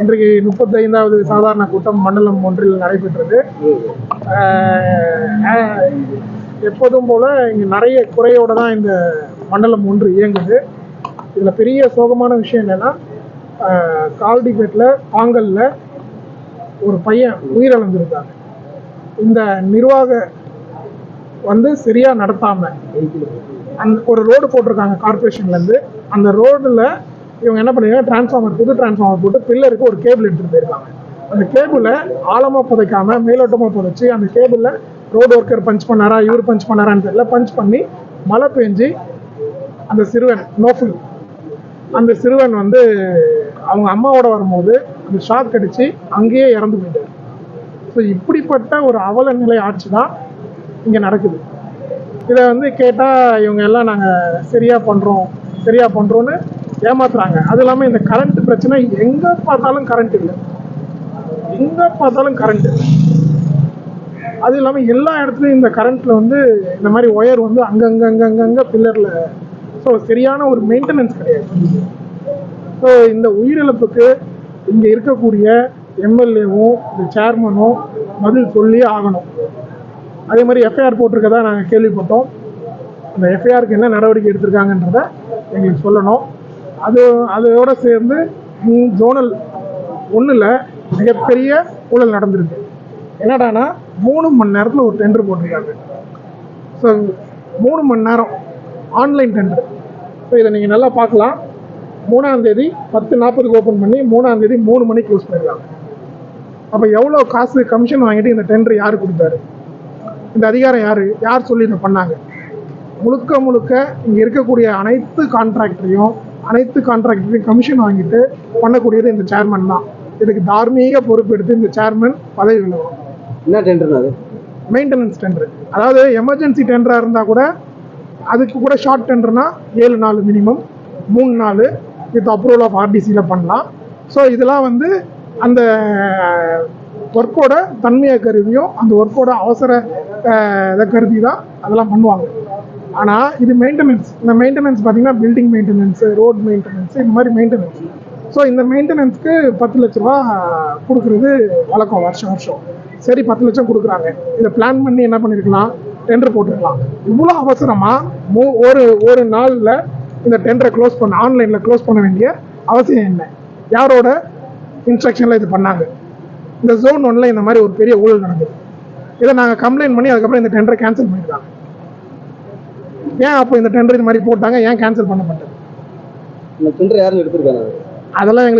இன்றைக்கு முப்பத்தைந்தாவது சாதாரண கூட்டம் மண்டலம் ஒன்றில் நடைபெற்றது. எப்போதும் போல இங்கே நிறைய குறையோட தான் இந்த மண்டலம் ஒன்று இயங்குது. இதில் பெரிய சோகமான விஷயம் என்னன்னா கால்டிபேட்டில் பாங்கல்ல ஒரு பையன் உயிரிழந்திருக்காங்க. இந்த நிர்வாக வந்து சரியாக நடத்தாமல் அந்த ஒரு ரோடு போட்டிருக்காங்க கார்பரேஷன்லேருந்து அந்த ரோடில் இவங்க என்ன பண்ணிருக்காங்க? டிரான்ஸ்ஃபார்மர் புது டிரான்ஸ்ஃபார்மர் போட்டு பில்லருக்கு ஒரு கேபிள் எடுத்துட்டு போயிருக்காங்க. அந்த கேபிளை ஆழமா புதைக்காம மேலோட்டமா புதைச்சு அந்த கேபிளில் ரோடு ஒர்க்கர் பஞ்ச் பண்ணாரா இவர் பஞ்ச் பண்ணாரான்னு தெரியல. பஞ்ச் பண்ணி மழை பெஞ்சு அந்த சிறுவன் நோஃபுல் அந்த சிறுவன் வந்து அவங்க அம்மாவோட வரும்போது அந்த ஷாக் அடிச்சு அங்கேயே இறந்து போயிட்டார். ஸோ இப்படிப்பட்ட ஒரு அவல நிலை ஆட்சி தான் இங்கே நடக்குது. இதை வந்து கேட்டால் இவங்க எல்லாம் நாங்கள் சரியாக பண்ணுறோம் சரியாக பண்ணுறோன்னு ஏமாத்துறாங்க. அது இல்லாமல் இந்த கரண்ட் பிரச்சனை எங்கே பார்த்தாலும் கரண்ட் இல்லை. எங்கே பார்த்தாலும் கரண்ட் அது இல்லாமல் எல்லா இடத்துலையும் இந்த கரண்ட்டில் வந்து இந்த மாதிரி ஒயர் வந்து அங்கங்க அங்கங்க பில்லரில் ஸோ சரியான ஒரு மெயின்டெனன்ஸ் கிடையாது. ஸோ இந்த உயிரிழப்புக்கு இங்கே இருக்கக்கூடிய எம்எல்ஏவும் இந்த சேர்மனும் பதில் சொல்லி ஆகணும். அதே மாதிரி எஃப்ஐஆர் போட்டிருக்கதா நாங்கள் கேள்விப்பட்டோம். அந்த எஃப்ஐஆருக்கு என்ன நடவடிக்கை எடுத்திருக்காங்கன்றத எங்களுக்கு சொல்லணும். அது அதோட சேர்ந்து ஜோனல் ஒன்றில் மிகப்பெரிய ஊழல் நடந்திருக்கு. என்னடானா மூணு மணி நேரத்தில் ஒரு டெண்டர் போட்டிருக்காங்க. ஸோ மூணு மணி நேரம் ஆன்லைன் டெண்டர் ஸோ இதை நீங்கள் நல்லா பார்க்கலாம். மூணாந்தேதி பத்து நாற்பதுக்கு ஓப்பன் பண்ணி மூணாந்தேதி மூணு மணிக்கு க்ளோஸ் பண்ணிடுறாங்க அப்போ எவ்வளோ காசு கமிஷன் வாங்கிட்டு இந்த டெண்டர் யார் கொடுத்தாரு? இந்த அதிகாரம் யார்? யார் சொல்லி இதை பண்ணாங்க? முழுக்க முழுக்க இங்கே இருக்கக்கூடிய அனைத்து கான்ட்ராக்டரையும் அனைத்து கான்ட்ராக்டரையும் கமிஷன் வாங்கிட்டு பண்ணக்கூடியது இந்த சேர்மன் தான். இதுக்கு தார்மீக பொறுப்பெடுத்து இந்த சேர்மன் பதவி விலகும். என்ன டெண்டர் அது? மெயின்டெனன்ஸ் டெண்டர் அதாவது எமர்ஜென்சி டெண்டராக இருந்தால் கூட அதுக்கு கூட ஷார்ட் டெண்டர்னா ஏழு நாள் மினிமம் மூணு நாள் வித் அப்ரூவல் ஆஃப் ஆர்டிசியில் பண்ணலாம். ஸோ இதெல்லாம் வந்து அந்த ஒர்க்கோட தன்மையை கருதியும் அந்த ஒர்க்கோட அவசர இதை கருதி தான் அதெல்லாம் பண்ணுவாங்க. ஆனால் இது மெயின்டெனன்ஸ் இந்த மெயின்டெனன்ஸ் பார்த்தீங்கன்னா பில்டிங் மெயின்டெனன்ஸு ரோட் மெயின்டெனன்ஸ் இந்த மாதிரி மெயின்டெனன்ஸ் ஸோ இந்த மெயின்டெனன்ஸ்க்கு பத்து லட்ச ரூபா கொடுக்குறது வழக்கம் வருஷம் வருஷம். சரி பத்து லட்சம் கொடுக்குறாங்க. இதை பிளான் பண்ணி என்ன பண்ணியிருக்கலாம் டெண்டர் போட்டுருக்கலாம். இவ்வளோ அவசரமாக மூ ஒரு ஒரு நாளில் இந்த டெண்டரை க்ளோஸ் பண்ண ஆன்லைனில் க்ளோஸ் பண்ண வேண்டிய அவசியம் என்ன? யாரோட இன்ஸ்ட்ரக்ஷனில் இது பண்ணாங்க? இந்த ஜோன் ஒன்ல இந்த மாதிரி ஒரு பெரிய ஊழல் நடந்தது. இதை நாங்கள் கம்ப்ளைண்ட் பண்ணி அதுக்கப்புறம் இந்த டெண்டரை கேன்சல் பண்ணியிருக்காங்க ஏன் அப்போ இந்த டெண்டர் இது மாதிரி போட்டாங்க? ஏன் கேன்சல் பண்ண மாட்டேன்? இந்த டெண்டர் யாரும் எடுத்திருக்காங்க? அதெல்லாம் எங்களுக்கு